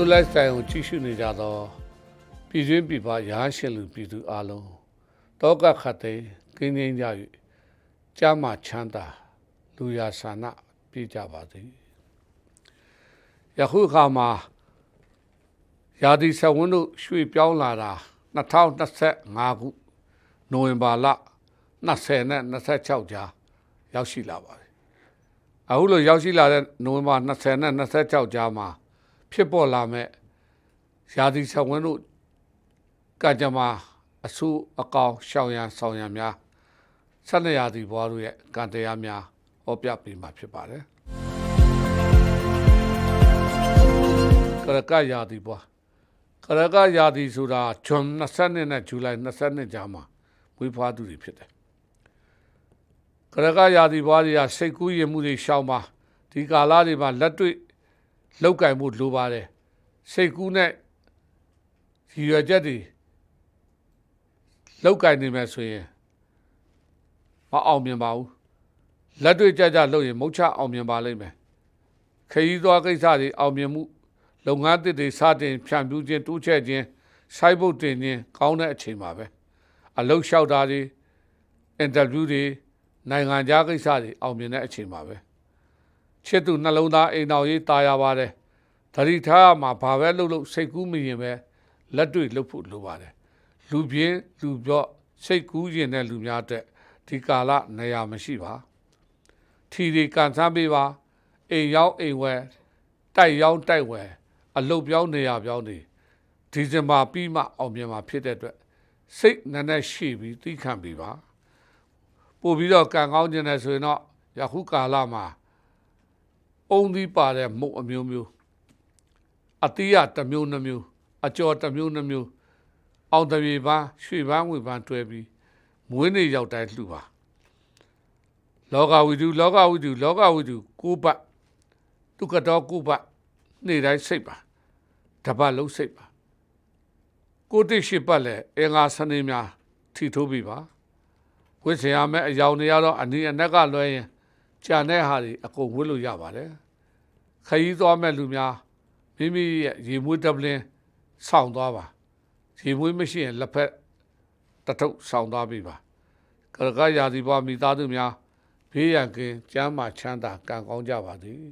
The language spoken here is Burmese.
လူလိုက်ဆိုင်ကိုကြည့်ရှုနေကြသောပြည်တွင်းပြည်ပရာရှင်လူပြည်သူအလုံးတောကခတ်သိမ်းကင်းငင်းကြ၍ကြာမှချမ်းသာလူရာဆန္ဒပြည့်ကြပါသည်ယခုအခါမှာရာသီဆက်ဝန်းတို့ရွှေ့ပြောင်းလာတာ2025ခုနိုဝင်ဘာလ20နဲ့26ကြားရောက်ရှိလာပါတယ်အခုလိုရောက်ရှိလာတဲ့နိုဝင်ဘာ20နဲ့26ကြားမှာ ဖြစ်ပေါ်လာမဲ့ရာသီဆက်ဝန်းတို့ကကြမ္မာအဆူအကောင်ရှောင်ရန်ဆောင်ရန်များဆက်လက်ရာသီဘွားတို့ရဲ့ကံတရားများဟောပြပေးမှာဖြစ်ပါတယ်ကရကရာသီဘွားကရကရာသီဆိုတာဂျွန်22နဲ့ဇူလိုင်22ကြားမှာမွေးဖွားသူတွေဖြစ်တယ်ကရကရာသီဘွားတွေကစိတ်ကူးရင်မှုတွေရှောင်ပါဒီကာလတွေမှာလက်တွေ့ လောက်ကင်မှုလိုပါတယ်စိတ်ကူးနဲ့ရည်ရွယ်ချက်တွေလောက်ကင်နေမယ်ဆိုရင်မအောင်မြင်ပါဘူးလက်တွေ့ကြကြလုပ်ရင်မုတ်ချအောင်မြင်ပါလိမ့်မယ်ခရီးသွားကိစ္စတွေအောင်မြင်မှုလုပ်ငန်းသစ်တွေစတင်ဖြန့်ဖြူးခြင်းတိုးချဲ့ခြင်းစိုက်ဖို့တင်ခြင်းကောင်းတဲ့အချိန်ပါပဲအလုပ်လျှောက်တာတွေအင်တာဗျူးတွေနိုင်ငံခြားကိစ္စတွေအောင်မြင်တဲ့အချိန်ပါပဲ ချစ်သူနှလုံးသားအိမ်တော်ရေးတာယာပါတယ်။တတိထားမှာဘာပဲလုပ်လို့စိတ်ကူးမရင်ပဲလက်တွေ့လုပ်ဖို့လိုပါတယ်။လူပြင်းလူပြော့စိတ်ကူးရင်တဲ့လူများအတွက်ဒီကာလနေရာမရှိပါ။ထီတွေကန်ဆန်းပေးပါ။အိမ်ရောက်အိမ်ဝယ်တိုက်ရောက်တိုက်ဝယ်အလုတ်ပြောင်းနေရာပြောင်းနေဒီဇင်ဘာပြီးမှအောင်မြင်မှာဖြစ်တဲ့အတွက်စိတ်နည်းနည်းရှိပြီးသိခံပြီးပါ။ပို့ပြီးတော့ကံကောင်းခြင်းနဲ့ဆိုရင်တော့ယခုကာလမှာ အုံသီးပါတဲ့မုတ်အမျိုးမျိုးအတိယတစ်မျိုးနှမျိုးအကျော်တစ်မျိုးနှမျိုးအောင်တပြေပန်းရွှေပန်းဝေပန်းတွဲပြီးမွေးနေ့ရောက်တိုင်းလှူပါလောကဝိတုလောကဝိတုလောကဝိတုကိုးပတ်ဒုက္ခတော့ကိုးပတ်နေ့တိုင်းစိတ်ပါတပတ်လုံးစိတ်ပါကိုတိရှိပတ်လဲအင်္ဂါစနေများထီထိုးပြီပါဝိဇ္ဇာမဲ့အယောင်တွေကတော့အနီးအနက်ကလွှဲရင်ကြံတဲ့ဟာတွေအကုန်ဝှလို့ရပါတယ် ခရီးသွားမဲ့လူများမိမိရဲ့ရေမွေးတပလင်းဆောင်းသွားပါရေမွေးမရှိရင်လက်ဖက်တထုပ်ဆောင်းသွားပြီပါကရကရာသီပွားမိသားစုများဘေးရန်ကင်းကျမ်းမာချမ်းသာကံကောင်းကြပါသည်